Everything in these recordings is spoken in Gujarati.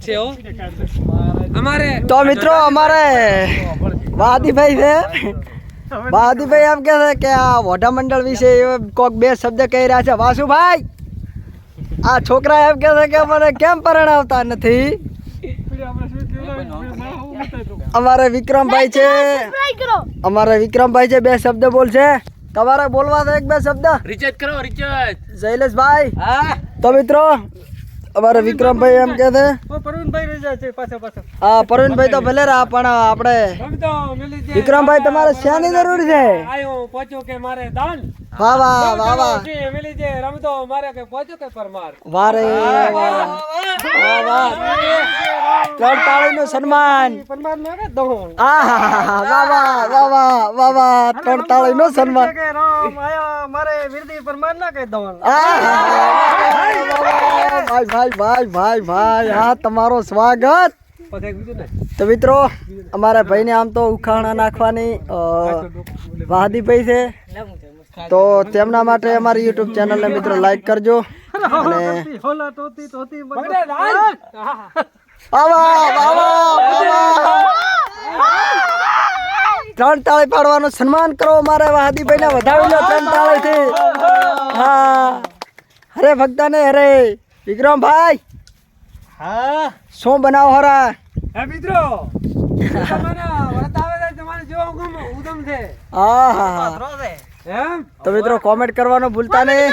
છે અમારે તો મિત્રો અમારે વાદીભાઈ છે. વાદીભાઈ એમ કે છે કે આ વોઢા મંડળ વિશે કોક બે શબ્દ કહી રહ્યા છે. વાસુભાઈ આ છોકરા એમ કે છે કે મને કેમ પરણાવતા નથી? અમારે વિક્રમભાઈ છે. અમારે વિક્રમભાઈ છે બે શબ્દ બોલશે. તમારે બોલવા તો એક બે શબ્દ. રિચાર્જ કરો રિચાર્જ શૈલેષભાઈ તો મિત્રો અમારે વિક્રમભાઈ એમ કે છે હા પ્રવીણભાઈ તો ભલે રહ્યા પણ આપણે વિક્રમભાઈ તમારે શાની જરૂર છે? આયો કે મારે દાન? વાહ વાહ વાહ વાહ. વારે. વાહ વાહ ત્રણ સન્માન. ના આહા વાહ વાહ વાહ વાહ વાહ વાહ. ત્રણ તાળીનું સન્માન. મારે વિરદી પરમાર ના કહી ભાઈ ભાઈ ભાઈ ભાઈ ભાઈ હા, તમારો સ્વાગત. તો મિત્રો, અમારા ભાઈને આમ તો ઉખાણા નાખવાની વાહદીભાઈ છે. તો તેમના માટે અમારી યુટ્યુબ ચેનલને મિત્રો લાઈક કરજો. ત્રણ તાળી પાડવાનું સન્માન કરો મારે વાહદીભાઈ ને વધાવી લો ત્રણ તાળીથી. હા. હરે ભક્તાને હરે વિક્રમભાઈ હા. શું બનાવો હરા? હે મિત્રો તો મિત્રો કોમેન્ટ કરવાનું ભૂલતા નહીં.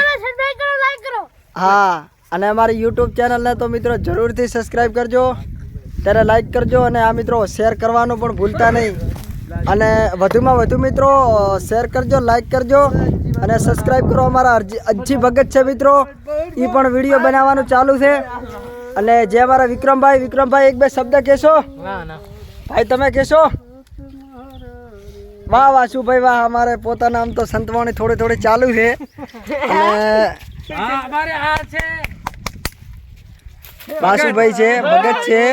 હા અને અમારી યુટ્યુબ ચેનલને તો મિત્રો જરૂરથી સબસ્ક્રાઈબ કરજો. ત્યારે લાઈક કરજો અને આ મિત્રો શેર કરવાનું પણ ભૂલતા નહીં. અને વધુમાં વધુ મિત્રો શેર કરજો લાઈક કરજો અને સબસ્ક્રાઈબ કરો અમારા અજી ભગત છે મિત્રો. એ પણ વીડિયો બનાવવાનું ચાલુ છે. અને જે અમારા વિક્રમભાઈ વિક્રમભાઈ એક બે શબ્દ કહેશો? ભાઈ તમે કહેશો? વાહ વાહ શું ભાઈ વાહ અમારે પોતાના આમ તો સંતવાણી થોડી થોડી ચાલુ છે. અને અમારે આ છે. વાસુભાઈ છે ભગત છે.